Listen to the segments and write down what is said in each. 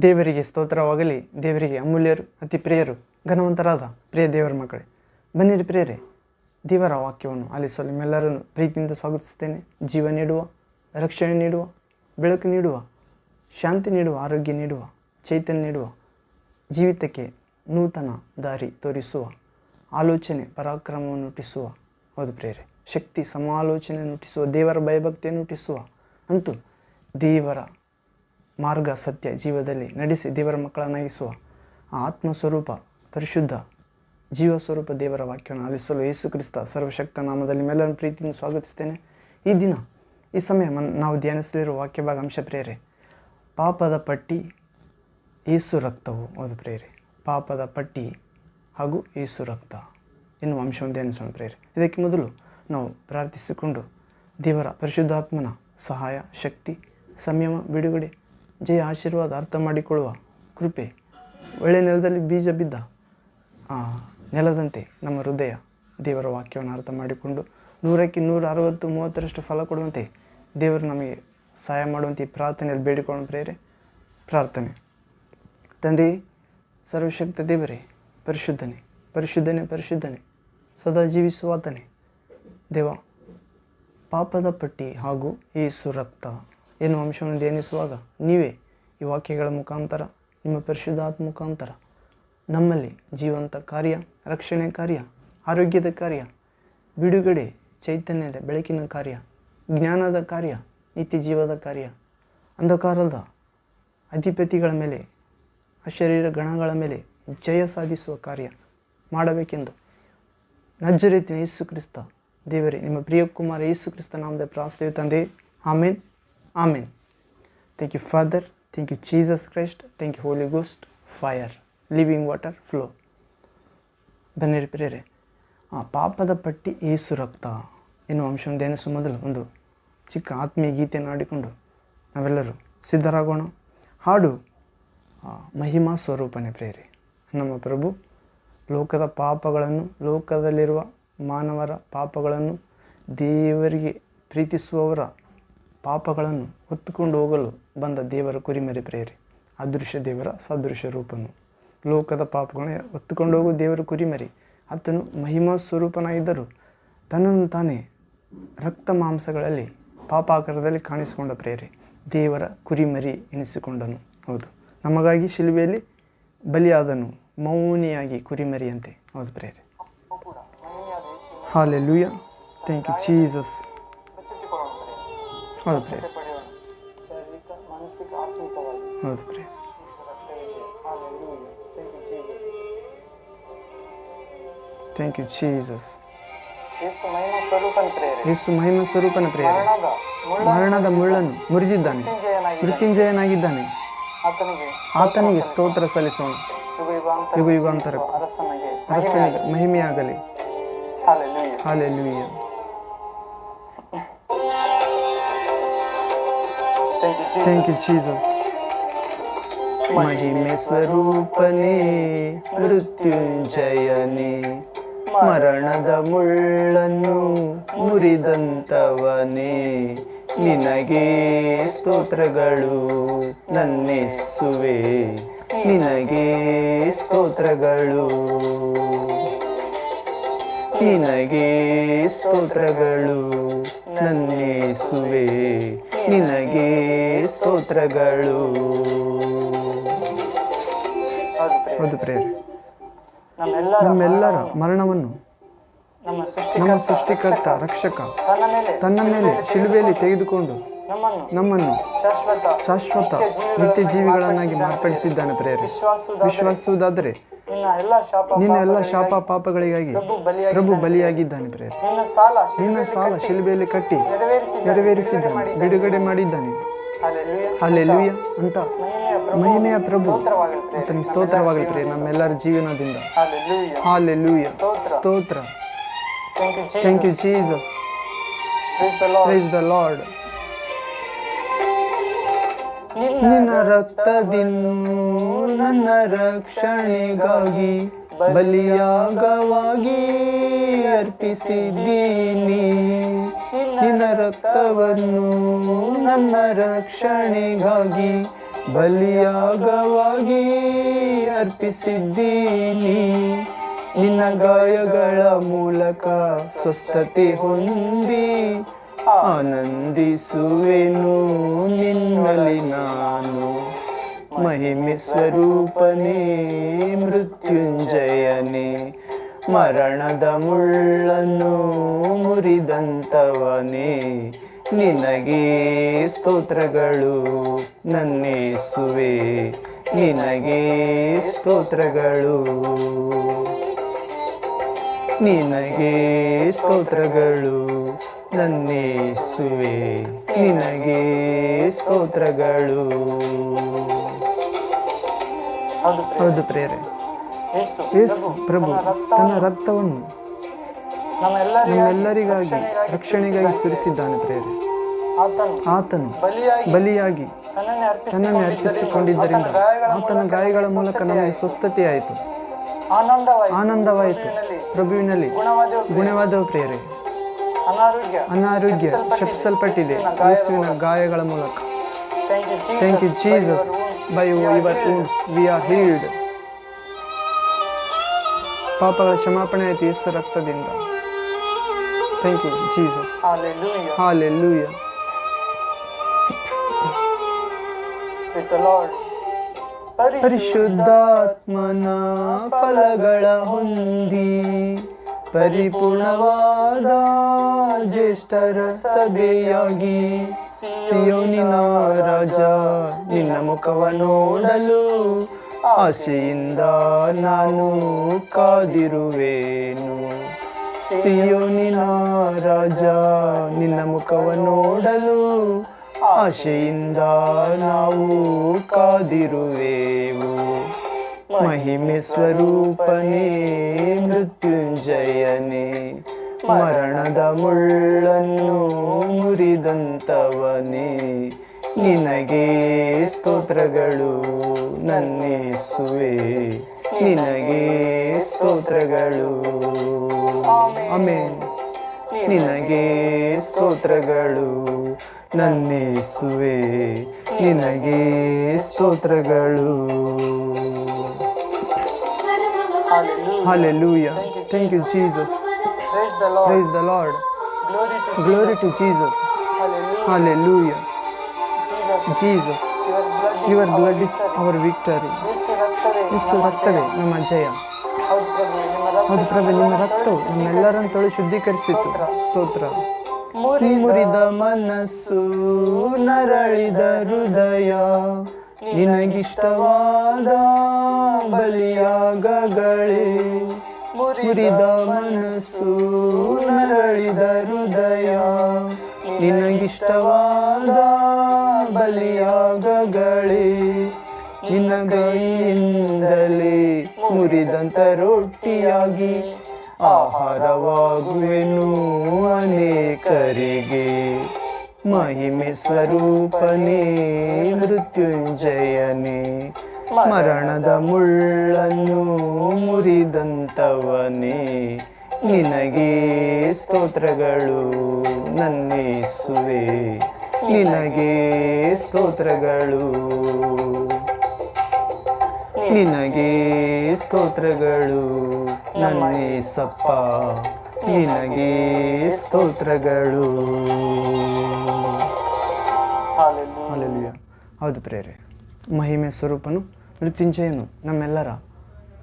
ದೇವರಿಗೆ ಸ್ತೋತ್ರವಾಗಲಿ, ದೇವರಿಗೆ ಅಮೂಲ್ಯರು ಅತಿ ಪ್ರಿಯರು ಘನವಂತರಾದ ಪ್ರಿಯ ದೇವರ ಮಕ್ಕಳೇ. ಬನ್ನಿರಿ ಪ್ರಿಯರೇ, ದೇವರ ವಾಕ್ಯವನ್ನು ಆಲಿಸಲು ನಿಮ್ಮೆಲ್ಲರನ್ನು ಪ್ರೀತಿಯಿಂದ ಸ್ವಾಗತಿಸುತ್ತೇನೆ. ಜೀವ ನೀಡುವ, ರಕ್ಷಣೆ ನೀಡುವ, ಬೆಳಕು ನೀಡುವ, ಶಾಂತಿ ನೀಡುವ, ಆರೋಗ್ಯ ನೀಡುವ, ಚೈತನ್ಯ ನೀಡುವ, ಜೀವಿತಕ್ಕೆ ನೂತನ ದಾರಿ ತೋರಿಸುವ, ಆಲೋಚನೆ ಪರಾಕ್ರಮವನ್ನು ಹುಟ್ಟಿಸುವ. ಹೌದು ಪ್ರೇರೆ ಶಕ್ತಿ ಸಮಾಲೋಚನೆಯನ್ನು ಹುಟ್ಟಿಸುವ, ದೇವರ ಭಯಭಕ್ತಿಯನ್ನು ಹುಟ್ಟಿಸುವ ಅಂತೂ ದೇವರ ಮಾರ್ಗ ಸತ್ಯ ಜೀವದಲ್ಲಿ ನಡೆಸಿ ದೇವರ ಮಕ್ಕಳನ್ನಾಗಿಸುವ ಆ ಆತ್ಮಸ್ವರೂಪ, ಪರಿಶುದ್ಧ ಜೀವ ಸ್ವರೂಪ ದೇವರ ವಾಕ್ಯವನ್ನು ಆಲಿಸಲು ಯೇಸು ಕ್ರಿಸ್ತ ಸರ್ವಶಕ್ತ ನಾಮದಲ್ಲಿ ಮೇಲನ್ನು ಪ್ರೀತಿಯನ್ನು ಸ್ವಾಗತಿಸ್ತೇನೆ. ಈ ದಿನ, ಈ ಸಮಯ ನಾವು ಧ್ಯಾನಿಸಲಿರುವ ವಾಕ್ಯ ಭಾಗ ಅಂಶ ಪ್ರೇರೆ, ಪಾಪದ ಪಟ್ಟಿ ಏಸು ರಕ್ತವು. ಅದು ಪ್ರೇರೆ, ಪಾಪದ ಪಟ್ಟಿ ಹಾಗೂ ಏಸು ರಕ್ತ ಎನ್ನುವ ಅಂಶವನ್ನು ಧ್ಯಾನಿಸೋಣ ಪ್ರೇರೆ. ಇದಕ್ಕೆ ಮೊದಲು ನಾವು ಪ್ರಾರ್ಥಿಸಿಕೊಂಡು ದೇವರ ಪರಿಶುದ್ಧಾತ್ಮನ ಸಹಾಯ, ಶಕ್ತಿ, ಸಂಯಮ, ಬಿಡುಗಡೆ ಜಯ ಆಶೀರ್ವಾದ ಅರ್ಥ ಮಾಡಿಕೊಳ್ಳುವ ಕೃಪೆ. ಒಳ್ಳೆ ನೆಲದಲ್ಲಿ ಬೀಜ ಬಿದ್ದ ಆ ನೆಲದಂತೆ ನಮ್ಮ ಹೃದಯ ದೇವರ ವಾಕ್ಯವನ್ನು ಅರ್ಥ ಮಾಡಿಕೊಂಡು ನೂರಕ್ಕೆ ನೂರ ಅರವತ್ತು ಮೂವತ್ತರಷ್ಟು ಫಲ ಕೊಡುವಂತೆ ದೇವರು ನಮಗೆ ಸಹಾಯ ಮಾಡುವಂತೆ ಈ ಪ್ರಾರ್ಥನೆಯಲ್ಲಿ ಬೇಡಿಕೊಳ್ಳೋಣ ಪ್ರೇರೆ ಪ್ರಾರ್ಥನೆ. ತಂದೆ, ಸರ್ವಶಕ್ತ ದೇವರೇ, ಪರಿಶುದ್ಧನೆ ಪರಿಶುದ್ಧನೆ ಪರಿಶುದ್ಧನೆ, ಸದಾ ಜೀವಿಸುವಾತನೆ ದೇವ, ಪಾಪದ ಪಟ್ಟಿ ಹಾಗೂ ಏಸು ರಕ್ತ. ಎನ್ನುವ ಅಂಶವನ್ನು ಧ್ಯಾನಿಸುವಾಗ ನೀವೇ ಈ ವಾಕ್ಯಗಳ ಮುಖಾಂತರ, ನಿಮ್ಮ ಪರಿಶುದ್ಧಾತ್ಮ ಮುಖಾಂತರ, ನಮ್ಮಲ್ಲಿ ಜೀವಂತ ಕಾರ್ಯ, ರಕ್ಷಣೆ ಕಾರ್ಯ, ಆರೋಗ್ಯದ ಕಾರ್ಯ, ಬಿಡುಗಡೆ, ಚೈತನ್ಯದ ಬೆಳಕಿನ ಕಾರ್ಯ, ಜ್ಞಾನದ ಕಾರ್ಯ, ನಿತ್ಯ ಜೀವದ ಕಾರ್ಯ, ಅಂಧಕಾರದ ಅಧಿಪತಿಗಳ ಮೇಲೆ, ಅಶರೀರ ಗಣಗಳ ಮೇಲೆ ಜಯ ಸಾಧಿಸುವ ಕಾರ್ಯ ಮಾಡಬೇಕೆಂದು ನಜ್ಜರೀತಿನ ಯೇಸು ಕ್ರಿಸ್ತ ದೇವರೇ, ನಿಮ್ಮ ಪ್ರಿಯ ಕುಮಾರ ಯೇಸು ಕ್ರಿಸ್ತ ನಾಮದ ಪ್ರಾಸ್ತೇವೆ ತಂದೆ. Amen. Amen thank you father thank you Jesus Christ thank you Holy Ghost fire living water flow ಬನ್ನಿರಿ ಪ್ರೇರೆ ಆ ಪಾಪದ ಪಟ್ಟಿ ಏಸು ರಕ್ತ ಎನ್ನುವ ಅಂಶವನ್ನು ಧ್ಯಾನಿಸುವ ಮೊದಲು ಒಂದು ಚಿಕ್ಕ ಆತ್ಮೀಯ ಗೀತೆಯನ್ನು ಆಡಿಕೊಂಡು ನಾವೆಲ್ಲರೂ ಸಿದ್ಧರಾಗೋಣ. ಹಾಡು ಮಹಿಮಾ ಸ್ವರೂಪನೆ ಪ್ರೇರೆ ನಮ್ಮ ಪ್ರಭು, ಲೋಕದ ಪಾಪಗಳನ್ನು, ಲೋಕದಲ್ಲಿರುವ ಮಾನವರ ಪಾಪಗಳನ್ನು ದೇವರಿಗೆ ಪ್ರೀತಿಸುವವರ ಪಾಪಗಳನ್ನು ಹೊತ್ತುಕೊಂಡು ಹೋಗಲು ಬಂದ ದೇವರ ಕುರಿಮರಿ ಪ್ರೇರಿ ಅದೃಶ್ಯ ದೇವರ ಸದೃಶ್ಯ ರೂಪನು. ಲೋಕದ ಪಾಪಗಳನ್ನ ಹೊತ್ತುಕೊಂಡು ಹೋಗುವ ದೇವರ ಕುರಿಮರಿ. ಆತನು ಮಹಿಮಾ ಸ್ವರೂಪನಾಗಿದ್ದರೂ ತನ್ನನ್ನು ತಾನೇ ರಕ್ತ ಮಾಂಸಗಳಲ್ಲಿ ಪಾಪಾಕಾರದಲ್ಲಿ ಕಾಣಿಸಿಕೊಂಡ ಪ್ರೇರಿ ದೇವರ ಕುರಿಮರಿ ಎನಿಸಿಕೊಂಡನು. ಹೌದು ನಮಗಾಗಿ ಶಿಲುಬೆಯಲ್ಲಿ ಬಲಿಯಾದನು ಮೌನಿಯಾಗಿ ಕುರಿಮರಿಯಂತೆ. ಹೌದು ಪ್ರೇರಿ ಹಾಲೆ ಲೂಯ ಥ್ಯಾಂಕ್ ಯು ಚೀಸಸ್ ಹೌದು ರೀ ಹೌದು ಪ್ರಿಯ ಥ್ಯಾಂಕ್ ಯು ಜೀಸಸ್ ಯೇಸು ಮಹಿಮಾ ಸ್ವರೂಪನ ಪ್ರಿಯ ಮರಣದ ಮುಳ್ಳ ಮುಳ್ಳನ್ನು ಮುರಿದಿದ್ದಾನೆ. ಮೃತ್ಯುಂಜಯನಾಗಿ ಮೃತ್ಯುಂಜಯನಾಗಿದ್ದಾನೆ. ಆತನಿಗೆ ಸ್ತೋತ್ರ ಸಲ್ಲಿಸೋಣ. ಯುಗ ಯುಗಾಂತರ ಯುಗ ಯುಗಾಂತರ ಅರಸನಿಗೆ ಮಹಿಮೆಯಾಗಲಿ. ಹಾಲೆ ಲೂಯ ಥ್ಯಾಂಕ್ ಯು ಜೀಸಸ್ ಮಹಿಮೆ ಸ್ವರೂಪನೇ ಮೃತ್ಯುಂಜಯನೇ, ಮರಣದ ಮುಳ್ಳನ್ನು ಮುರಿದಂತವನೇ, ನಿನಗೆ ಸ್ತೋತ್ರಗಳು ನನ್ನೆಸ್ಸುವೆ. ನಿನಗೆ ಸ್ತೋತ್ರಗಳು ನಿನಗೆ ಸ್ತೋತ್ರಗಳು ನನ್ನೇಸುವೆ ನಿನಗೆ ಸ್ತೋತ್ರಗಳು. ಹೌದು ಪ್ರೇರ ನಮ್ಮೆಲ್ಲರ ಮರಣವನ್ನು ನಮ್ಮ ಸೃಷ್ಟಿಕರ್ತ ರಕ್ಷಕ ತನ್ನ ಮೇಲೆ ಶಿಲುಬೆಯಲ್ಲಿ ತೆಗೆದುಕೊಂಡು ನಮ್ಮನ್ನು ಶಾಶ್ವತ ನಿತ್ಯ ಜೀವಿಗಳನ್ನಾಗಿ ಮಾರ್ಪಡಿಸಿದ್ದಾನೆ ಪ್ರೇರೆ ವಿಶ್ವಾಸುವುದಾದ್ರೆ ನಿನ್ನ ಎಲ್ಲ ಶಾಪ ಪಾಪಗಳಿಗಾಗಿ ಪ್ರಭು ಬಲಿಯಾಗಿದ್ದಾನೆ ಪ್ರೇರೆ ನಿನ್ನ ಸಾಲ ಶಿಲ್ಬೆಯಲ್ಲಿ ಕಟ್ಟಿ ನೆರವೇರಿಸಿದ ನೆರವೇರಿಸಿದ್ದಾನೆ ಬಿಡುಗಡೆ ಮಾಡಿದ್ದಾನೆ. ಅಲ್ಲೆಲುಯ್ಯ ಅಂತ. ಮಹಿಮೆಯ ಪ್ರಭು ಆತನಿಗೆ ಸ್ತೋತ್ರವಾಗಲಿ ಪ್ರಿಯ ನಮ್ಮೆಲ್ಲರ ಜೀವನದಿಂದ. ಹಾಲೆಲೂಯ. ಹಾಲೆಲೂಯ. ಸ್ತೋತ್ರ. ಸ್ತೋತ್ರ. Thank you Jesus praise the Lord ನಿನ್ನ ರಕ್ತದಿಂದೂ ನನ್ನ ರಕ್ಷಣೆಗಾಗಿ ಬಲಿಯಾಗವಾಗಿ ಅರ್ಪಿಸಿದ್ದೀನಿ. ನಿನ್ನ ರಕ್ತವನ್ನು ನನ್ನ ರಕ್ಷಣೆಗಾಗಿ ಬಲಿಯಾಗವಾಗಿ ಅರ್ಪಿಸಿದ್ದೀನಿ. ನಿನ್ನ ಗಾಯಗಳ ಮೂಲಕ ಸ್ವಸ್ಥತೆ ಹೊಂದಿ ಆನಂದಿಸುವೆನು ನಿನ್ನಲ್ಲಿ ನಾನು. ಮಹಿಮೆ ಸ್ವರೂಪನೇ, ಮೃತ್ಯುಂಜಯನೇ. ಮರಣದ ಮುಳ್ಳನ್ನು ಮುರಿದಂತವನೇ. ನಿನಗೆ ಸ್ತೋತ್ರಗಳು ನನ್ನೇಸುವೆ. ನಿನಗೆ ಸ್ತೋತ್ರಗಳು. ನಿನಗೆ ಸ್ತೋತ್ರಗಳು. ನನ್ನೇಸುವೆ ನಿನಗೆ ಸ್ತೋತ್ರಗಳು. ಹೌದು ಪ್ರೇರೆ ಯೇಸು ಪ್ರಭು ತನ್ನ ರಕ್ತವನ್ನು ನಮ್ಮೆಲ್ಲರಿಗಾಗಿ ರಕ್ಷಣೆಗಾಗಿ ಸುರಿಸಿದ್ದಾನೆ ಪ್ರೇರೆ ಆತನು ಬಲಿಯಾಗಿ ತನ್ನನ್ನೇ ಅರ್ಪಿಸಿಕೊಂಡಿದ್ದರಿಂದ ಆತನ ಗಾಯಗಳ ಮೂಲಕ ನಮಗೆ ಸ್ವಸ್ಥತೆಯಾಯಿತು. ಆನಂದವಾಯಿತು. ಆನಂದವಾಯಿತು. ಪ್ರಭುವಿನಲ್ಲಿ ಗುಣವಾದವು ಗುಣವಾದ ಪ್ರೇರೆ ಅನಾರೋಗ್ಯ ಶಪಿಸಲ್ಪಟ್ಟಿದೆ ಯೇಸುವಿನ ಗಾಯಗಳ ಮೂಲಕ. Thank you Jesus by your wounds we are healed ಪಾಪಗಳ ಕ್ಷಮಾಪಣೆ ಆಯಿತು ಯೇಸು ರಕ್ತದಿಂದ. ಥ್ಯಾಂಕ್ ಯು ಜೀಸಸ್ ಹಾಲೆ. ಪರಿಶುದ್ಧಾತ್ಮನ ಫಲಗಳ ಹೊಂದಿ. ಪರಿಪೂರ್ಣವಾದ ಜ್ಯೇಷ್ಠರ ಸಭೆಯಾಗಿ ಸಿಯೋನಿನ ರಾಜ ನಿನ್ನ ಮುಖವ ನೋಡಲು ಆಸೆಯಿಂದ ನಾನು ಕಾದಿರುವೆನು. ಸಿಯೋನಿನ ರಾಜ ನಿನ್ನ ಮುಖವ ನೋಡಲು ಆಶೆಯಿಂದ ನಾವು ಕಾದಿರುವೆವು. ಮಹಿಮೆ ಸ್ವರೂಪನೇ, ಮೃತ್ಯುಂಜಯನೇ. ಮರಣದ ಮುಳ್ಳನ್ನು ಮುರಿದಂತವನೇ. ನಿನಗೆ ಸ್ತೋತ್ರಗಳು ನನ್ನೇಸುವೆ. ನಿನಗೆ ಸ್ತೋತ್ರಗಳು. ಆಮೇಲೆ ನಿನಗೆ ಸ್ತೋತ್ರಗಳು ನನ್ನೇಸುವೆ. ನಿನಗೆ ಸ್ತೋತ್ರಗಳು. Hallelujah. Hallelujah. Thank you, Thank you, Jesus. Praise the Lord. Praise the Lord. Glory to Glory Jesus. to Jesus. Hallelujah. Hallelujah. Jesus. Jesus. Your blood is our victory. ಯೇಸು ರಕ್ತವೇ ನಮ್ಮ ಜಯ. ಹೌದು ಪ್ರಭು ನಿಮ್ಮ ರಕ್ತವು ನಮ್ಮೆಲ್ಲರನ್ನು ತೊಳೆ ಶುದ್ಧೀಕರಿಸಿತು ಸ್ತೋತ್ರ ಮುರಿದ ಮನಸ್ಸು ನರಳಿದ ಹೃದಯ ನಿನಗಿಷ್ಟವಾದ ಬಲಿಯಾಗಗಳೇ ಮುರಿದ ಮನಸ್ಸು ನರಳಿದ ಹೃದಯ. ನಿನಗಿಷ್ಟವಾದ ಬಲಿಯಾಗಗಳೇ ನಿನ್ನ ಕೈಯಿಂದಲೇ ಮುರಿದಂತ ರೊಟ್ಟಿಯಾಗಿ ಆಹಾರವಾಗುವೆನು ಅನೇಕರಿಗೆ. ಮಹಿಮೆ ಸ್ವರೂಪನೇ ಮೃತ್ಯುಂಜಯನೇ. ಮರಣದ ಮುಳ್ಳನ್ನು ಮುರಿದಂತವನೇ. ನಿನಗೆ ಸ್ತೋತ್ರಗಳು ನನ್ನೇಸುವೆ. ನಿನಗೆ ಸ್ತೋತ್ರಗಳು ನಿನಗೆ ಸ್ತೋತ್ರಗಳು ನನ್ನೇಸಪ್ಪ. ನಿನಗೆ ಸ್ತೋತ್ರಗಳು. ಹೌದು ಪ್ರೇರೆ. ಮಹಿಮೆ ಸ್ವರೂಪನು, ಮೃತ್ಯುಂಜಯನು ನಮ್ಮೆಲ್ಲರ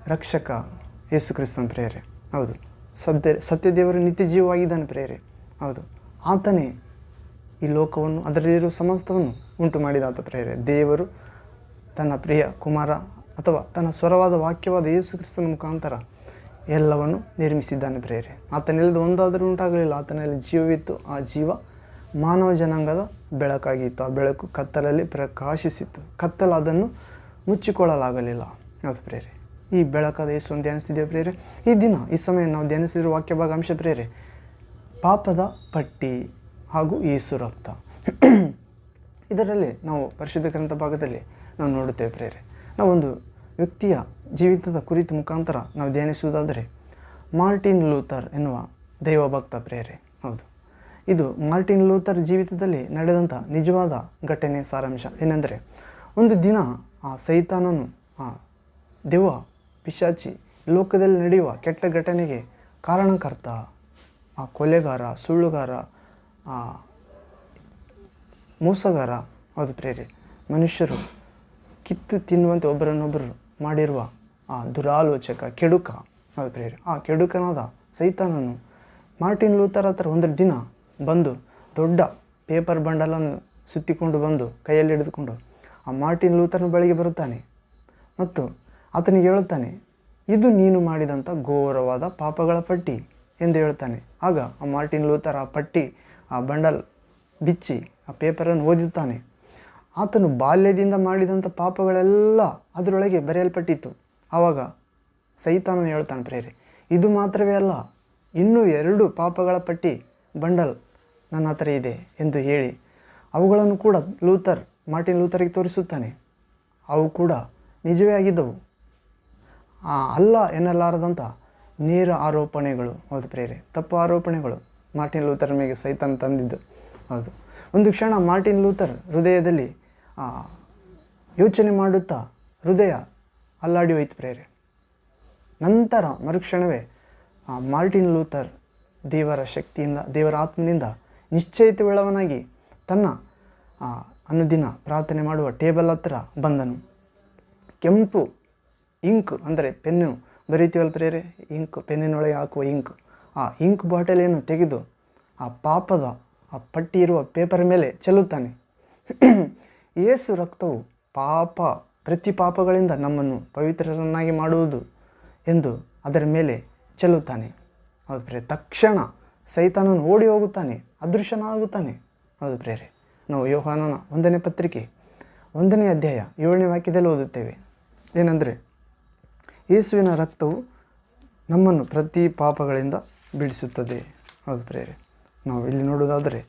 ರಕ್ಷಕ ಯೇಸು ಕ್ರಿಸ್ತನ ಪ್ರೇರೆ. ಹೌದು. ಸದ್ಯ, ಸತ್ಯದೇವರು ನಿತ್ಯ ಜೀವವಾಗಿದ್ದಾನೆ ಪ್ರೇರೆ. ಹೌದು. ಆತನೇ ಈ ಲೋಕವನ್ನು, ಅದರಲ್ಲಿರುವ ಸಮಸ್ತವನ್ನು ಉಂಟು ಮಾಡಿದ ಆತ ಪ್ರೇರೆ. ದೇವರು ತನ್ನ ಪ್ರಿಯ ಕುಮಾರ ಅಥವಾ ತನ್ನ ಸ್ವರವಾದ ವಾಕ್ಯವಾದ ಯೇಸು ಕ್ರಿಸ್ತನ ಮುಖಾಂತರ ಎಲ್ಲವನ್ನು ನಿರ್ಮಿಸಿದ್ದಾನೆ ಪ್ರೇರೆ. ಆತನೆಲ್ಲದು ಒಂದಾದರೂ ಉಂಟಾಗಲಿಲ್ಲ. ಆತನಲ್ಲಿ ಜೀವವಿತ್ತು. ಆ ಜೀವ ಮಾನವ ಜನಾಂಗದ ಬೆಳಕಾಗಿತ್ತು. ಆ ಬೆಳಕು ಕತ್ತಲಲ್ಲಿ ಪ್ರಕಾಶಿಸಿತ್ತು. ಕತ್ತಲು ಅದನ್ನು ಮುಚ್ಚಿಕೊಳ್ಳಲಾಗಲಿಲ್ಲ. ಯಾವುದು ಪ್ರೇರೆ. ಈ ಬೆಳಕಾದ ಯೇಸುವನ್ನು ಧ್ಯಾನಿಸ್ತಿದ್ದೇವೆ ಪ್ರೇರೆ? ಈ ದಿನ, ಈ ಸಮಯ ನಾವು ಧ್ಯಾನಿಸಿರುವ ವಾಕ್ಯ ಭಾಗಾಂಶ ಪ್ರೇರೆ, ಪಾಪದ ಪಟ್ಟಿ ಹಾಗೂ ಯೇಸು ರಕ್ತ. ಇದರಲ್ಲಿ ನಾವು ಪರಿಶುದ್ಧ ಗ್ರಂಥ ಭಾಗದಲ್ಲಿ ನಾವು ನೋಡುತ್ತೇವೆ ಪ್ರೇರೆ. ನಾವೊಂದು ವ್ಯಕ್ತಿಯ ಜೀವಿತದ ಕುರಿತು ಮುಖಾಂತರ ನಾವು ಧ್ಯಾನಿಸುವುದಾದರೆ ಮಾರ್ಟಿನ್ ಲೂಥರ್ ಎನ್ನುವ ದೈವಭಕ್ತ ಪ್ರೇರೆ. ಹೌದು. ಇದು ಮಾರ್ಟಿನ್ ಲೂಥರ್ ಜೀವಿತದಲ್ಲಿ ನಡೆದಂಥ ನಿಜವಾದ ಘಟನೆ ಸಾರಾಂಶ. ಏನೆಂದರೆ, ಒಂದು ದಿನ ಆ ಸೈತಾನನು ಆ ದೆವ್ವ ಪಿಶಾಚಿ ಲೋಕದಲ್ಲಿ ನಡೆಯುವ ಕೆಟ್ಟ ಘಟನೆಗೆ ಕಾರಣಕರ್ತ ಆ ಕೊಲೆಗಾರ, ಸುಳ್ಳುಗಾರ, ಆ ಮೋಸಗಾರ ಅದು ಪ್ರೇರೆ, ಮನುಷ್ಯರು ಕಿತ್ತು ತಿನ್ನುವಂತೆ ಒಬ್ಬರನ್ನೊಬ್ಬರು ಮಾಡಿರುವ ಆ ದುರಾಲೋಚಕ ಕೆಡುಕ. ಅದು ಪ್ರೇರೆ, ಆ ಕೆಡುಕನಾದ ಸೈತಾನನು ಮಾರ್ಟಿನ್ ಲೂಥರ್ ಹತ್ರ ಒಂದು ದಿನ ಬಂದು ದೊಡ್ಡ ಪೇಪರ್ ಬಂಡಲನ್ನು ಸುತ್ತಿಕೊಂಡು ಬಂದು ಕೈಯಲ್ಲಿ ಹಿಡಿದುಕೊಂಡು ಆ ಮಾರ್ಟಿನ್ ಲೂತರ್ನ ಬಳಿಗೆ ಬರುತ್ತಾನೆ. ಮತ್ತು ಆತನಿಗೆ ಹೇಳುತ್ತಾನೆ, ಇದು ನೀನು ಮಾಡಿದಂಥ ಘೋರವಾದ ಪಾಪಗಳ ಪಟ್ಟಿ ಎಂದು ಹೇಳುತ್ತಾನೆ. ಆಗ ಆ ಮಾರ್ಟಿನ್ ಲೂತರ್ ಆ ಪಟ್ಟಿ, ಆ ಬಂಡಲ್ ಬಿಚ್ಚಿ ಆ ಪೇಪರನ್ನು ಓದುತ್ತಾನೆ. ಆತನು ಬಾಲ್ಯದಿಂದ ಮಾಡಿದಂಥ ಪಾಪಗಳೆಲ್ಲ ಅದರೊಳಗೆ ಬರೆಯಲ್ಪಟ್ಟಿತ್ತು. ಆವಾಗ ಸೈತಾನನು ಹೇಳ್ತಾನೆ, ಪ್ರೇರೆ, ಇದು ಮಾತ್ರವೇ ಅಲ್ಲ, ಇನ್ನೂ ಎರಡು ಪಾಪಗಳ ಪಟ್ಟಿ ಬಂಡಲ್ ನನ್ನ ಹತ್ರ ಇದೆ ಎಂದು ಹೇಳಿ ಅವುಗಳನ್ನು ಕೂಡ ಲೂಥರ್, ಮಾರ್ಟಿನ್ ಲೂಥರ್ಗೆ ತೋರಿಸುತ್ತಾನೆ. ಅವು ಕೂಡ ನಿಜವೇ ಆಗಿದ್ದವು. ಆ ಅಲ್ಲ ಎನ್ನಲಾರದಂಥ ನೇರ ಆರೋಪಣೆಗಳು, ಹೌದು ಪ್ರೇರೆ ತಪ್ಪು ಆರೋಪಣೆಗಳು ಮಾರ್ಟಿನ್ ಲೂಥರ್ ಮೇಲೆ ಸೈತಾನ್ ತಂದಿದ್ದು, ಹೌದು. ಒಂದು ಕ್ಷಣ ಮಾರ್ಟಿನ್ ಲೂಥರ್ ಹೃದಯದಲ್ಲಿ ಯೋಚನೆ ಮಾಡುತ್ತಾ ಹೃದಯ ಅಲ್ಲಾಡಿ ಹೋಯ್ತು ಪ್ರೇರೆ ನಂತರ ಮರುಕ್ಷಣವೇ ಮಾರ್ಟಿನ್ ಲೂಥರ್ ದೇವರ ಶಕ್ತಿಯಿಂದ, ದೇವರ ಆತ್ಮನಿಂದ ನಿಶ್ಚಯಿತವುಳ್ಳವನಾಗಿ ತನ್ನ ಅನುದಿನ ಪ್ರಾರ್ಥನೆ ಮಾಡುವ ಟೇಬಲ್ ಹತ್ರ ಬಂದನು. ಕೆಂಪು ಇಂಕ್ ಅಂದರೆ ಪೆನ್ನು ಬರೀತೀವಲ್ಲ ಪ್ರೇರೆ ಇಂಕ್, ಪೆನ್ನಿನೊಳಗೆ ಹಾಕುವ ಇಂಕ್. ಆ ಇಂಕ್ ಬಾಟಲಿಯನ್ನು ತೆಗೆದು ಆ ಪಾಪದ, ಆ ಪಟ್ಟಿ ಇರುವ ಪೇಪರ್ ಮೇಲೆ ಚೆಲ್ಲುತ್ತಾನೆ. ಏಸು ರಕ್ತವು ಪಾಪ ಪ್ರತಿ ಪಾಪಗಳಿಂದ ನಮ್ಮನ್ನು ಪವಿತ್ರರನ್ನಾಗಿ ಮಾಡುವುದು ಎಂದು ಅದರ ಮೇಲೆ ಚೆಲ್ಲುತ್ತಾನೆ. ಹೌದು ಪ್ರೇರೆ ತಕ್ಷಣ ಸೈತಾನನು ಓಡಿ ಹೋಗುತ್ತಾನೆ, ಅದೃಶ್ಯನಾಗುತ್ತಾನೆ. ಹೌದು ಪ್ರೇರೆ ನಾವು ಯೋಹಾನನ ಒಂದನೇ ಪತ್ರಿಕೆ, ಒಂದನೇ ಅಧ್ಯಾಯ ಏಳನೇ ವಾಕ್ಯದಲ್ಲಿ ಓದುತ್ತೇವೆ. ಏನಂದರೆ, ಯೇಸುವಿನ ರಕ್ತವು ನಮ್ಮನ್ನು ಪ್ರತಿ ಪಾಪಗಳಿಂದ ಬಿಡಿಸುತ್ತದೆ ಹೌದು ಪ್ರೇರೆ ನಾವು ಇಲ್ಲಿ ನೋಡೋದಾದರೆ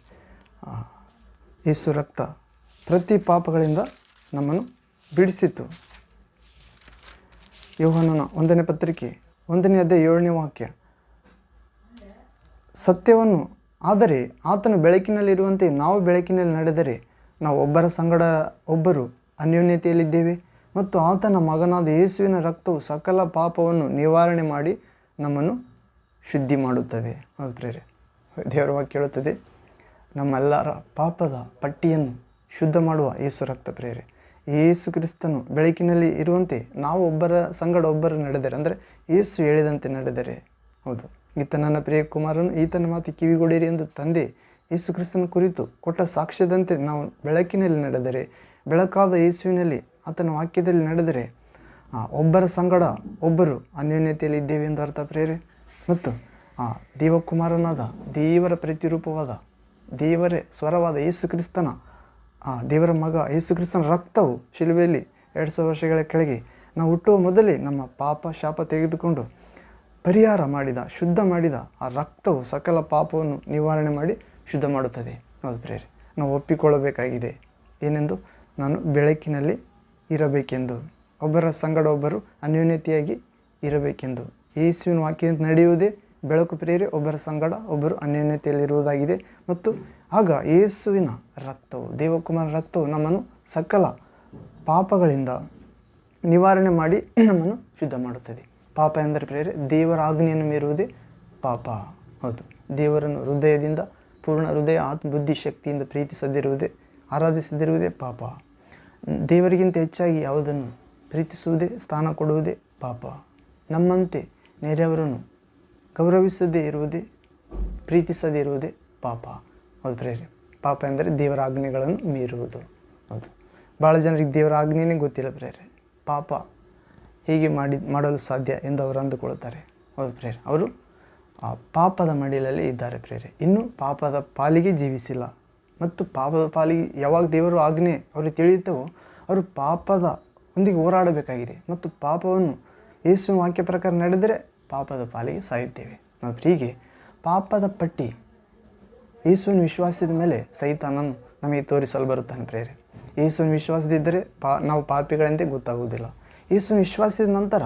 ಯೇಸು ರಕ್ತ ಪ್ರತಿ ಪಾಪಗಳಿಂದ ನಮ್ಮನ್ನು ಬಿಡಿಸಿತು ಯೋಹಾನನ ಒಂದನೇ ಪತ್ರಿಕೆ, ಒಂದನೇ ಅಧ್ಯಾಯ ಏಳನೇ ವಾಕ್ಯ. ಸತ್ಯವನ್ನು. ಆದರೆ ಆತನು ಬೆಳಕಿನಲ್ಲಿರುವಂತೆ ನಾವು ಬೆಳಕಿನಲ್ಲಿ ನಡೆದರೆ ನಾವು ಒಬ್ಬರ ಸಂಗಡ ಒಬ್ಬರು ಅನ್ಯೋನ್ಯತೆಯಲ್ಲಿದ್ದೇವೆ ಮತ್ತು ಆತನ ಮಗನಾದ ಯೇಸುವಿನ ರಕ್ತವು ಸಕಲ ಪಾಪವನ್ನು ನಿವಾರಣೆ ಮಾಡಿ ನಮ್ಮನ್ನು ಶುದ್ಧಿ ಮಾಡುತ್ತದೆ ಹೌದು ಪ್ರೇರೆ ದೇವರ ವಾಕ್ಯ ಹೇಳುತ್ತದೆ, ನಮ್ಮೆಲ್ಲರ ಪಾಪದ ಪಟ್ಟಿಯನ್ನು ಶುದ್ಧ ಮಾಡುವ ಯೇಸು ರಕ್ತ ಪ್ರೇರೆ ಯೇಸು ಕ್ರಿಸ್ತನು ಬೆಳಕಿನಲ್ಲಿ ಇರುವಂತೆ ನಾವು ಒಬ್ಬರ ಸಂಗಡ ಒಬ್ಬರು ನಡೆದರೆ, ಅಂದರೆ ಯೇಸು ಹೇಳಿದಂತೆ ನಡೆದರೆ. ಹೌದು. ಈತ ನನ್ನ ಪ್ರಿಯ ಕುಮಾರನು, ಈತನ ಮಾತು ಕಿವಿಗೊಡಿರಿ ಎಂದು ತಂದೆ ಯೇಸು ಕ್ರಿಸ್ತನ ಕುರಿತು ಕೊಟ್ಟ ಸಾಕ್ಷ್ಯದಂತೆ ನಾವು ಬೆಳಕಿನಲ್ಲಿ ನಡೆದರೆ, ಬೆಳಕಾದ ಯೇಸುವಿನಲ್ಲಿ ಆತನ ವಾಕ್ಯದಲ್ಲಿ ನಡೆದರೆ ಒಬ್ಬರ ಸಂಗಡ ಒಬ್ಬರು ಅನ್ಯೋನ್ಯತೆಯಲ್ಲಿ ಇದ್ದೇವೆ ಎಂದು ಅರ್ಥ ಪ್ರೇರೆ ಮತ್ತು ಆ ದೇವಕುಮಾರನಾದ ದೇವರ ಪ್ರತಿರೂಪವಾದ ದೇವರೇ, ಸ್ವರವಾದ ಯೇಸು ಕ್ರಿಸ್ತನ ಆ ದೇವರ ಮಗ ಯೇಸು ಕ್ರಿಸ್ತನ ರಕ್ತವು ಶಿಲುಬೆಯಲ್ಲಿ ಎರಡು ಸಾವಿರ ವರ್ಷಗಳ ಕೆಳಗೆ ನಾವು ಹುಟ್ಟುವ ಮೊದಲೇ ನಮ್ಮ ಪಾಪ ಶಾಪ ತೆಗೆದುಕೊಂಡು ಪರಿಹಾರ ಮಾಡಿದ, ಶುದ್ಧ ಮಾಡಿದ ಆ ರಕ್ತವು ಸಕಲ ಪಾಪವನ್ನು ನಿವಾರಣೆ ಮಾಡಿ ಶುದ್ಧ ಮಾಡುತ್ತದೆ. ಹೌದು ಪ್ರೇರೆ ನಾವು ಒಪ್ಪಿಕೊಳ್ಳಬೇಕಾಗಿದೆ. ಏನೆಂದು? ನಾನು ಬೆಳಕಿನಲ್ಲಿ ಇರಬೇಕೆಂದು. ಒಬ್ಬರ ಸಂಗಡ ಒಬ್ಬರು ಅನ್ಯೋನ್ಯತೆಯಾಗಿ ಇರಬೇಕೆಂದು. ಯೇಸುವಿನ ವಾಕ್ಯದಿಂದ ನಡೆಯುವುದೇ ಬೆಳಕು ಪ್ರೇರೆ ಒಬ್ಬರ ಸಂಗಡ ಒಬ್ಬರು ಅನ್ಯೋನ್ಯತೆಯಲ್ಲಿರುವುದಾಗಿದೆ ಮತ್ತು ಆಗ ಯೇಸುವಿನ ರಕ್ತವು ದೇವಕುಮಾರ ರಕ್ತವು ನಮ್ಮನ್ನು ಸಕಲ ಪಾಪಗಳಿಂದ ನಿವಾರಣೆ ಮಾಡಿ ನಮ್ಮನ್ನು ಶುದ್ಧ ಮಾಡುತ್ತದೆ. ಪಾಪ ಎಂದರೆ ಪ್ರೇರೆ, ದೇವರ ಆಜ್ಞೆಯನ್ನು ಮೀರುವುದೇ ಪಾಪ. ಹೌದು. ದೇವರನ್ನು ಹೃದಯದಿಂದ, ಪೂರ್ಣ ಹೃದಯ ಆತ್ಮ ಬುದ್ಧಿ ಶಕ್ತಿಯಿಂದ ಪ್ರೀತಿಸದಿರುವುದೇ, ಆರಾಧಿಸದಿರುವುದೇ ಪಾಪ. ದೇವರಿಗಿಂತ ಹೆಚ್ಚಾಗಿ ಯಾವುದನ್ನು? ಪ್ರೀತಿಸುವುದೇ, ಸ್ಥಾನ ಕೊಡುವುದೇ ಪಾಪ. ನಮ್ಮಂತೆ ನೆರೆಯವರನ್ನು ಗೌರವಿಸದೇ ಇರುವುದೇ, ಪ್ರೀತಿಸದೇ ಇರುವುದೇ ಪಾಪ. ಹೌದು ಪ್ರೇರೆ. ಪಾಪ ಎಂದರೆ ದೇವರ ಆಜ್ಞೆಗಳನ್ನು ಮೀರುವುದು. ಹೌದು. ಭಾಳ ಜನರಿಗೆ ದೇವರ ಆಜ್ಞೆಯೇ ಗೊತ್ತಿಲ್ಲ ಪ್ರೇರೆ. ಪಾಪ ಹೀಗೆ ಮಾಡಿ, ಮಾಡಲು ಸಾಧ್ಯ ಎಂದು ಅವರು ಅಂದುಕೊಳ್ಳುತ್ತಾರೆ. ಹೌದು ಪ್ರೇರೆ ಅವರು ಪಾಪದ ಮಡಿಲಲ್ಲಿ ಇದ್ದಾರೆ ಪ್ರೇರೆ ಇನ್ನು ಪಾಪದ ಪಾಲಿಗೆ ಜೀವಿಸಿಲ್ಲ. ಮತ್ತು ಪಾಪದ ಪಾಲಿಗೆ ಯಾವಾಗ ದೇವರು ಆಜ್ಞೆ ಅವರು ತಿಳಿಯುತ್ತವೋ, ಅವರು ಪಾಪದ ಒಂದಿಗೆ ಹೋರಾಡಬೇಕಾಗಿದೆ. ಮತ್ತು ಪಾಪವನ್ನು ಯೇಸುವಿನ ವಾಕ್ಯ ಪ್ರಕಾರ ನಡೆದರೆ ಪಾಪದ ಪಾಲಿಗೆ ಸಾಯುತ್ತೇವೆ. ನಾವು ಹೀಗೆ ಪಾಪದ ಪಟ್ಟಿ ಯೇಸುವಿನ ವಿಶ್ವಾಸದ ಮೇಲೆ ಸೈತಾನನು ನಮಗೆ ತೋರಿಸಲು ಬರುತ್ತಾನೆ ಪ್ರೇರೆ ಯೇಸುವಿನ ವಿಶ್ವಾಸದಿದ್ದರೆ ಪಾ, ನಾವು ಪಾಪಿಗಳಂತೆ ಗೊತ್ತಾಗುವುದಿಲ್ಲ. ಯೇಸುವಿನ ವಿಶ್ವಾಸದ ನಂತರ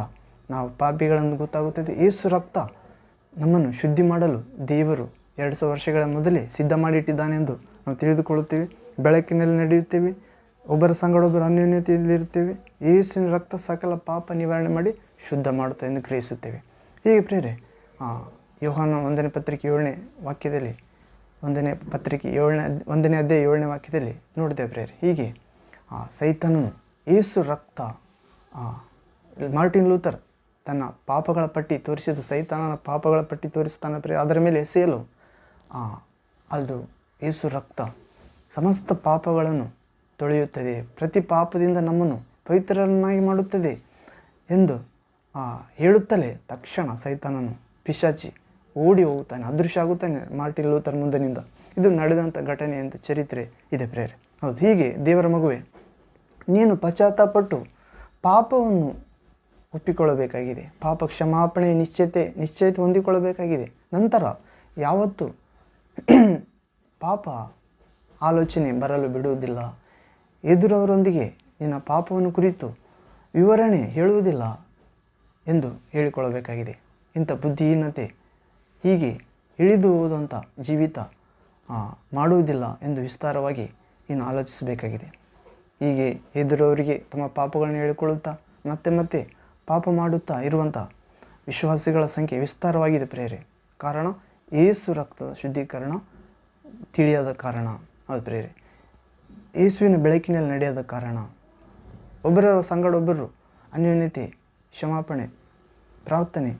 ನಾವು ಪಾಪಿಗಳನ್ನು ಗೊತ್ತಾಗುತ್ತದೆ. ಏಸು ರಕ್ತ ನಮ್ಮನ್ನು ಶುದ್ಧಿ ಮಾಡಲು ದೇವರು ಎರಡು ಸಾವಿರ ವರ್ಷಗಳ ಮೊದಲೇ ಸಿದ್ಧ ಮಾಡಿಟ್ಟಿದ್ದಾನೆಂದು ನಾವು ತಿಳಿದುಕೊಳ್ಳುತ್ತೇವೆ. ಬೆಳಕಿನಲ್ಲಿ ನಡೆಯುತ್ತೇವೆ. ಒಬ್ಬರ ಸಂಗಡೊಬ್ಬರು ಅನ್ಯೋನ್ಯತೆಯಲ್ಲಿರುತ್ತೇವೆ ಏಸಿನ ರಕ್ತ ಸಕಲ ಪಾಪ ನಿವಾರಣೆ ಮಾಡಿ ಶುದ್ಧ ಮಾಡುತ್ತೆ ಎಂದು ಗ್ರಹಿಸುತ್ತೇವೆ. ಹೀಗೆ ಪ್ರೇರೆ ಯೋಹಾನ ಒಂದನೇ ಪತ್ರಿಕೆ ಏಳನೇ ವಾಕ್ಯದಲ್ಲಿ ಒಂದನೇ ಪತ್ರಿಕೆ ಏಳನೇ ಒಂದನೇ ಅಧ್ಯಾಯ ಏಳನೇ ವಾಕ್ಯದಲ್ಲಿ ನೋಡಿದೆ ಪ್ರೇರೆ ಹೀಗೆ ಆ, ಸೈತಾನನು ಏಸು ರಕ್ತ ಮಾರ್ಟಿನ್ ಲೂಥರ್ ತನ್ನ ಪಾಪಗಳ ಪಟ್ಟಿ ತೋರಿಸಿದ, ಸೈತಾನನ ಪಾಪಗಳ ಪಟ್ಟಿ ತೋರಿಸ್ತಾನೆ ಪ್ರಿಯ ಅದರ ಮೇಲೆ ಎಸೆಯಲು ಅದು ಏಸು ರಕ್ತ ಸಮಸ್ತ ಪಾಪಗಳನ್ನು ತೊಳೆಯುತ್ತದೆ. ಪ್ರತಿ ಪಾಪದಿಂದ ನಮ್ಮನ್ನು ಪವಿತ್ರರನ್ನಾಗಿ ಮಾಡುತ್ತದೆ ಎಂದು ಹೇಳುತ್ತಲೇ ತಕ್ಷಣ ಸೈತಾನನು ಪಿಶಾಚಿ ಓಡಿ ಹೋಗುತ್ತಾನೆ. ಅದೃಶ್ಯ ಆಗುತ್ತಾನೆ ಮಾರ್ಟಿನ್ ಲೂಥರ್ ಮುಂದಿನಿಂದ. ಇದು ನಡೆದಂಥ ಘಟನೆ ಎಂದು ಚರಿತ್ರೆ ಇದೆ ಪ್ರೇರೆ. ಹೌದು, ಹೀಗೆ ದೇವರ ಮಗುವೆ, ನೀನು ಪಶ್ಚಾತ್ತಾಪಟ್ಟು ಪಾಪವನ್ನು ಒಪ್ಪಿಕೊಳ್ಳಬೇಕಾಗಿದೆ. ಪಾಪ ಕ್ಷಮಾಪಣೆ, ನಿಶ್ಚಯತೆ ನಿಶ್ಚಯತೆ ಹೊಂದಿಕೊಳ್ಳಬೇಕಾಗಿದೆ. ನಂತರ ಯಾವತ್ತು ಪಾಪ ಆಲೋಚನೆ ಬರಲು ಬಿಡುವುದಿಲ್ಲ. ಎದುರವರೊಂದಿಗೆ ನಿನ್ನ ಪಾಪವನ್ನು ಕುರಿತು ವಿವರಣೆ ಹೇಳುವುದಿಲ್ಲ ಎಂದು ಹೇಳಿಕೊಳ್ಳಬೇಕಾಗಿದೆ. ಇಂಥ ಬುದ್ಧಿಹೀನತೆ ಹೀಗೆ ಇಳಿದು ಹೋದಂಥ ಜೀವಿತ ಮಾಡುವುದಿಲ್ಲ ಎಂದು ವಿಸ್ತಾರವಾಗಿ ನೀನು ಆಲೋಚಿಸಬೇಕಾಗಿದೆ. ಹೀಗೆ ಎದುರವರಿಗೆ ತಮ್ಮ ಪಾಪಗಳನ್ನು ಹೇಳಿಕೊಳ್ಳುತ್ತಾ, ಮತ್ತೆ ಮತ್ತೆ ಪಾಪ ಮಾಡುತ್ತಾ ಇರುವಂಥ ವಿಶ್ವಾಸಿಗಳ ಸಂಖ್ಯೆ ವಿಸ್ತಾರವಾಗಿದೆ ಪ್ರೇರೆ ಕಾರಣ, ಏಸು ರಕ್ತದ ಶುದ್ಧೀಕರಣ ತಿಳಿಯದ ಕಾರಣ. ಅದು ಪ್ರೇರೆ ಏಸುವಿನ ಬೆಳಕಿನಲ್ಲಿ ನಡೆಯದ ಕಾರಣ. ಒಬ್ಬರ ಸಂಗಡ ಒಬ್ಬರು ಅನ್ಯೋನ್ಯತೆ, ಕ್ಷಮಾಪಣೆ, ಪ್ರಾರ್ಥನೆ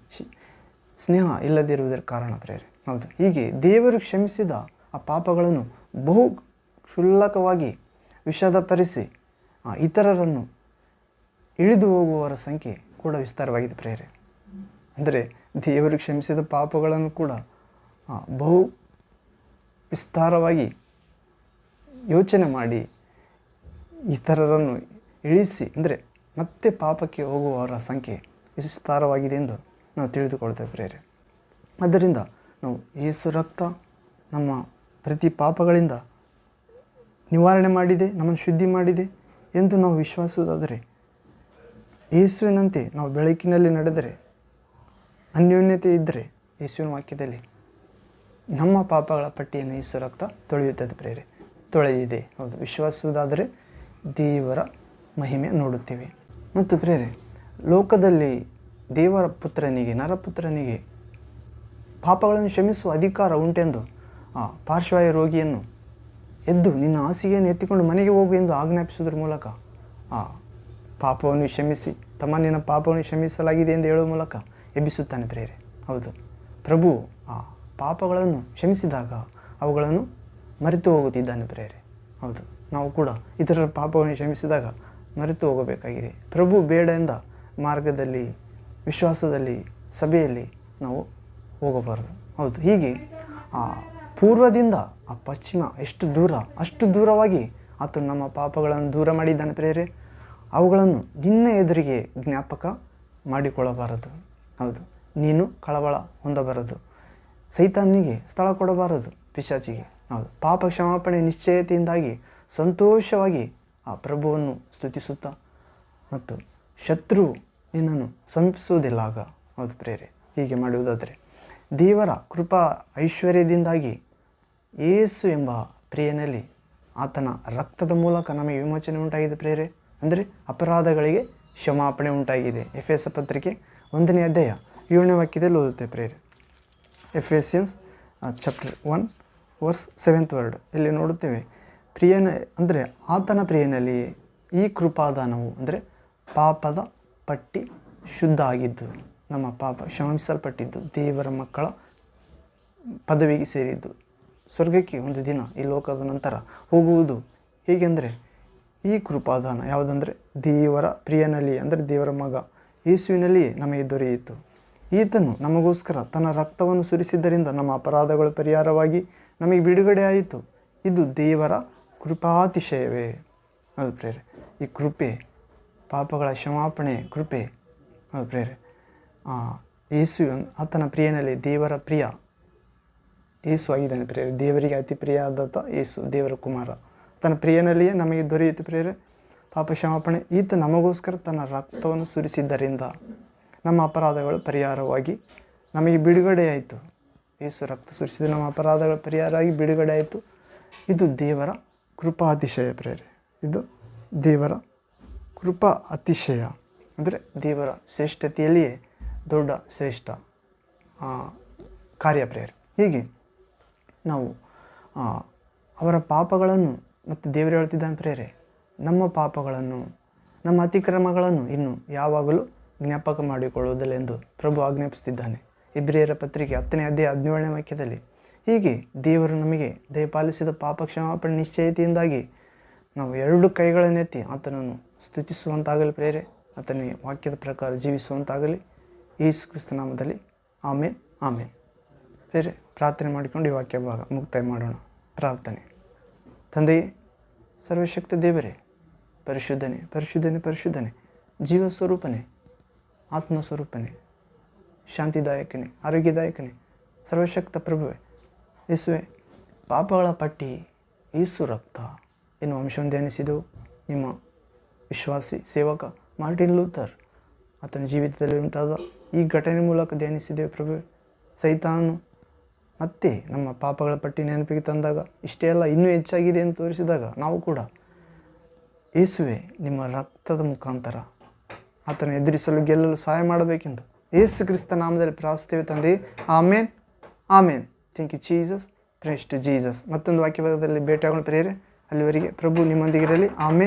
ಸ್ನೇಹ ಇಲ್ಲದಿರುವುದರ ಕಾರಣ ಪ್ರೇರೆ ಹೌದು. ಹೀಗೆ ದೇವರು ಕ್ಷಮಿಸಿದ ಆ ಪಾಪಗಳನ್ನು ಬಹು ಕ್ಷುಲ್ಲಕವಾಗಿ ವಿಷದಪರಿಸಿ ಆ ಇತರರನ್ನು ಇಳಿದು ಹೋಗುವವರ ಸಂಖ್ಯೆ ಕೂಡ ವಿಸ್ತಾರವಾಗಿದೆ ಪ್ರೇರೆ ಅಂದರೆ ದೇವರು ಕ್ಷಮಿಸಿದ ಪಾಪಗಳನ್ನು ಕೂಡ ಬಹು ವಿಸ್ತಾರವಾಗಿ ಯೋಚನೆ ಮಾಡಿ ಇತರರನ್ನು ಇಳಿಸಿ, ಅಂದರೆ ಮತ್ತೆ ಪಾಪಕ್ಕೆ ಹೋಗುವವರ ಸಂಖ್ಯೆ ವಿಸ್ತಾರವಾಗಿದೆ ಎಂದು ನಾವು ತಿಳಿದುಕೊಳ್ತೇವೆ ಪ್ರೇರೆ ಆದ್ದರಿಂದ ನಾವು ಯೇಸು ರಕ್ತ, ನಮ್ಮ ಪ್ರತಿ ಪಾಪಗಳಿಂದ ನಿವಾರಣೆ ಮಾಡಿದೆ, ನಮ್ಮನ್ನು ಶುದ್ಧಿ ಮಾಡಿದೆ ಎಂದು ನಾವು ವಿಶ್ವಾಸುವುದಾದರೆ, ಯೇಸುವಿನಂತೆ ನಾವು ಬೆಳಕಿನಲ್ಲಿ ನಡೆದರೆ, ಅನ್ಯೋನ್ಯತೆ ಇದ್ದರೆ ಯೇಸುವಿನ ವಾಕ್ಯದಲ್ಲಿ ನಮ್ಮ ಪಾಪಗಳ ಪಟ್ಟಿಯನ್ನು ಯೇಸು ರಕ್ತ ತೊಳೆಯುತ್ತದೆ ಪ್ರೇರೆ ತೊಳೆದಿದೆ ಹೌದು. ವಿಶ್ವಾಸುವುದಾದರೆ ದೇವರ ಮಹಿಮೆ ನೋಡುತ್ತೇವೆ. ಮತ್ತು ಪ್ರೇರೆ ಲೋಕದಲ್ಲಿ ದೇವರ ಪುತ್ರನಿಗೆ, ನರಪುತ್ರನಿಗೆ ಪಾಪಗಳನ್ನು ಕ್ಷಮಿಸುವ ಅಧಿಕಾರ ಉಂಟೆಂದು, ಆ ಪಾರ್ಶ್ವಾಯ ರೋಗಿಯನ್ನು ಎದ್ದು ನಿನ್ನ ಹಾಸಿಗೆಯನ್ನು ಎತ್ತಿಕೊಂಡು ಮನೆಗೆ ಹೋಗು ಎಂದು ಆಜ್ಞಾಪಿಸುವುದರ ಮೂಲಕ ಆ ಪಾಪವನ್ನು ಕ್ಷಮಿಸಿ ತಮ್ಮ ನಿನ್ನ ಪಾಪವನ್ನು ಕ್ಷಮಿಸಲಾಗಿದೆ ಎಂದು ಹೇಳುವ ಮೂಲಕ ಎಬ್ಬಿಸುತ್ತಾನೆ ಪ್ರೇರೆ ಹೌದು. ಪ್ರಭು ಆ ಪಾಪಗಳನ್ನು ಕ್ಷಮಿಸಿದಾಗ ಅವುಗಳನ್ನು ಮರೆತು ಹೋಗುತ್ತಿದ್ದಾನೆ ಪ್ರೇರೆ ಹೌದು. ನಾವು ಕೂಡ ಇತರರ ಪಾಪವನ್ನು ಕ್ಷಮಿಸಿದಾಗ ಮರೆತು ಹೋಗಬೇಕಾಗಿದೆ. ಪ್ರಭು ಬೇಡ ಎಂದ ಮಾರ್ಗದಲ್ಲಿ, ವಿಶ್ವಾಸದಲ್ಲಿ, ಸಭೆಯಲ್ಲಿ ನಾವು ಹೋಗಬಾರದು. ಹೌದು. ಹೀಗೆ ಪೂರ್ವದಿಂದ ಆ ಪಶ್ಚಿಮ, ಎಷ್ಟು ದೂರ, ಅಷ್ಟು ದೂರವಾಗಿ ಆತನು ನಮ್ಮ ಪಾಪಗಳನ್ನು ದೂರ ಮಾಡಿದ್ದಾನೆ ಪ್ರೇರೆ ಅವುಗಳನ್ನು ನಿನ್ನ ಎದುರಿಗೆ ಜ್ಞಾಪಕ ಮಾಡಿಕೊಳ್ಳಬಾರದು. ಹೌದು, ನೀನು ಕಳವಳ ಹೊಂದಬಾರದು. ಸೈತಾನಿಗೆ ಸ್ಥಳ ಕೊಡಬಾರದು ಪಿಶಾಚಿಗೆ. ಹೌದು, ಪಾಪ ಕ್ಷಮಾಪಣೆ ನಿಶ್ಚಯತೆಯಿಂದಾಗಿ ಸಂತೋಷವಾಗಿ ಆ ಪ್ರಭುವನ್ನು ಸ್ತುತಿಸುತ್ತಾ ಮತ್ತು ಶತ್ರು ನಿನ್ನನ್ನು ಸಂಪಿಸುವುದಿಲ್ಲ ಆಗ. ಹೌದು ಪ್ರೇರೆ ಹೀಗೆ ಮಾಡುವುದಾದರೆ ದೇವರ ಕೃಪಾ ಐಶ್ವರ್ಯದಿಂದಾಗಿ ಏಸು ಎಂಬ ಪ್ರಿಯನಲ್ಲಿ ಆತನ ರಕ್ತದ ಮೂಲಕ ನಮಗೆ ವಿಮೋಚನೆ ಉಂಟಾಗಿದೆ ಪ್ರೇರೆ ಅಂದರೆ ಅಪರಾಧಗಳಿಗೆ ಕ್ಷಮಾಪಣೆ ಉಂಟಾಗಿದೆ. ಎಫ್ ಎಸ್ ಪತ್ರಿಕೆ ಒಂದನೇ ಅಧ್ಯಾಯ ಏಳನೇ ವಾಕ್ಯದಲ್ಲಿ ಓದುತ್ತೆ ಪ್ರೇರೆ ಎನ್ಸ್ chapter one verse seventh word ಇಲ್ಲಿ ನೋಡುತ್ತೇವೆ. ಪ್ರಿಯನ, ಅಂದರೆ ಆತನ ಪ್ರಿಯನಲ್ಲಿ ಈ ಕೃಪಾದಾನವು, ಅಂದರೆ ಪಾಪದ ಪಟ್ಟಿ ಶುದ್ಧ ಆಗಿದ್ದು. ನಮ್ಮ ಪಾಪ ಕ್ಷಮಿಸಲ್ಪಟ್ಟಿದ್ದು ದೇವರ ಮಕ್ಕಳ ಪದವಿಗೆ ಸೇರಿದ್ದು. ಸ್ವರ್ಗಕ್ಕೆ ಒಂದು ದಿನ ಈ ಲೋಕದ ನಂತರ ಹೋಗುವುದು ಹೇಗೆಂದರೆ, ಈ ಕೃಪಾದಾನ ಯಾವುದಂದರೆ, ದೇವರ ಪ್ರಿಯನಲ್ಲಿ ಅಂದರೆ ದೇವರ ಮಗ ಯೇಸುವಿನಲ್ಲಿಯೇ ನಮಗೆ ದೊರೆಯಿತು. ಈತನು ನಮಗೋಸ್ಕರ ತನ್ನ ರಕ್ತವನ್ನು ಸುರಿಸಿದ್ದರಿಂದ ನಮ್ಮ ಅಪರಾಧಗಳು ಪರಿಹಾರವಾಗಿ ನಮಗೆ ಬಿಡುಗಡೆ ಆಯಿತು. ಇದು ದೇವರ ಕೃಪಾತಿಶಯವೇ. ಅದು ಪ್ರೇರೆ ಈ ಕೃಪೆ, ಪಾಪಗಳ ಕ್ಷಮಾಪಣೆ ಕೃಪೆ. ಅದು ಪ್ರೇರೆ ಯೇಸು ಆತನ ಪ್ರಿಯನಲ್ಲಿ ದೇವರ ಪ್ರಿಯ. ಏಸು ಆಗಿದ್ದಾನೆ ಪ್ರಿಯರು. ದೇವರಿಗೆ ಅತಿ ಪ್ರಿಯಾದಾತ ಏಸು, ದೇವರ ಕುಮಾರ. ತನ್ನ ಪ್ರಿಯನಲ್ಲಿಯೇ ನಮಗೆ ದೊರೆಯಿತು ಪ್ರೇರೆ ಪಾಪ ಕ್ಷಮಾಪಣೆ. ಈತ ನಮಗೋಸ್ಕರ ತನ್ನ ರಕ್ತವನ್ನು ಸುರಿಸಿದ್ದರಿಂದ ನಮ್ಮ ಅಪರಾಧಗಳು ಪರಿಹಾರವಾಗಿ ನಮಗೆ ಬಿಡುಗಡೆಯಾಯಿತು. ಏಸು ರಕ್ತ ಸುರಿಸಿದ ನಮ್ಮ ಅಪರಾಧಗಳ ಪರಿಹಾರವಾಗಿ ಬಿಡುಗಡೆ ಆಯಿತು ಇದು ದೇವರ ಕೃಪಾ ಅತಿಶಯ ಪ್ರೇರೆ ಇದು ದೇವರ ಕೃಪಾ ಅತಿಶಯ. ಅಂದರೆ ದೇವರ ಶ್ರೇಷ್ಠತೆಯಲ್ಲಿಯೇ ದೊಡ್ಡ, ಶ್ರೇಷ್ಠ ಕಾರ್ಯ ಪ್ರೇಯರ್ ಹೀಗೆ ನಾವು ಅವರ ಪಾಪಗಳನ್ನು ಮತ್ತು ದೇವರು ಹೇಳ್ತಿದ್ದಾನೆ ಪ್ರೇರೆ, ನಮ್ಮ ಪಾಪಗಳನ್ನು, ನಮ್ಮ ಅತಿಕ್ರಮಗಳನ್ನು ಇನ್ನು ಯಾವಾಗಲೂ ಜ್ಞಾಪಕ ಮಾಡಿಕೊಳ್ಳುವುದಿಲ್ಲ ಎಂದು ಪ್ರಭು ಆಜ್ಞಾಪಿಸುತ್ತಿದ್ದಾನೆ. ಇಬ್ರಿಯರ ಪತ್ರಿಕೆ ಹತ್ತನೇ ಅಧ್ಯಾಯ ಹದಿನೇಳನೇ ವಾಕ್ಯದಲ್ಲಿ. ಹೀಗೆ ದೇವರು ನಮಗೆ ದಯಪಾಲಿಸಿದ ಪಾಪ ಕ್ಷಮಾಪಣೆ ನಿಶ್ಚಯತೆಯಿಂದಾಗಿ ನಾವು ಎರಡು ಕೈಗಳನ್ನೆತ್ತಿ ಆತನನ್ನು ಸ್ತುತಿಸುವಂತಾಗಲಿ ಪ್ರೇರೆ, ಆತನೇ ವಾಕ್ಯದ ಪ್ರಕಾರ ಜೀವಿಸುವಂತಾಗಲಿ. ಯೇಸು ಕ್ರಿಸ್ತ ನಾಮದಲ್ಲಿ ಆಮೇನ್ ಆಮೇನ್. ಬೇರೆ ಪ್ರಾರ್ಥನೆ ಮಾಡಿಕೊಂಡು ಈ ವಾಕ್ಯ ಭಾಗ ಮುಕ್ತಾಯ ಮಾಡೋಣ. ಪ್ರಾರ್ಥನೆ. ತಂದೆಯೇ, ಸರ್ವಶಕ್ತ ದೇವರೇ, ಪರಿಶುದ್ಧನೆ ಪರಿಶುದ್ಧನೆ ಪರಿಶುದ್ಧನೆ ಜೀವ ಸ್ವರೂಪನೇ ಆತ್ಮ ಸ್ವರೂಪನೇ ಶಾಂತಿದಾಯಕನೇ, ಆರೋಗ್ಯದಾಯಕನೇ, ಸರ್ವಶಕ್ತ ಪ್ರಭುವೆ, ಯೇಸುವೆ, ಪಾಪಗಳ ಪಟ್ಟಿ ಯೇಸು ರಕ್ತ ಎನ್ನುವ ಅಂಶವನ್ನು ಧ್ಯಾನಿಸಿದೆವು. ನಿಮ್ಮ ವಿಶ್ವಾಸಿ ಸೇವಕ ಮಾರ್ಟಿನ್ ಲೂಥರ್ ಆತನ ಜೀವಿತದಲ್ಲಿ ಉಂಟಾದ ಈ ಘಟನೆ ಮೂಲಕ ಧ್ಯಾನಿಸಿದ್ದೇವೆ ಪ್ರಭು. ಸೈತಾನು ಮತ್ತೆ ನಮ್ಮ ಪಾಪಗಳ ಪಟ್ಟಿ ನೆನಪಿಗೆ ತಂದಾಗ, ಇಷ್ಟೇ ಅಲ್ಲ, ಇನ್ನೂ ಹೆಚ್ಚಾಗಿದೆ ಎಂದು ತೋರಿಸಿದಾಗ ನಾವು ಕೂಡ ಏಸುವೆ ನಿಮ್ಮ ರಕ್ತದ ಮುಖಾಂತರ ಆತನ ಎದುರಿಸಲು ಗೆಲ್ಲಲು ಸಹಾಯ ಮಾಡಬೇಕೆಂದು ಏಸು ಕ್ರಿಸ್ತ ನಾಮದಲ್ಲಿ ಪ್ರಾರ್ಥಿಸ್ತೇವೆ ತಂದೆ. Amen. Amen. Thank you Jesus praise to Jesus ಮತ್ತೊಂದು ವಾಕ್ಯಭಾಗದಲ್ಲಿ ಭೇಟಿಯಾಗೋಣ ಪ್ರೇರೆ ಅಲ್ಲಿವರೆಗೆ ಪ್ರಭು ನಿಮ್ಮೊಂದಿಗಿರಲಿ ಆಮೇನ್.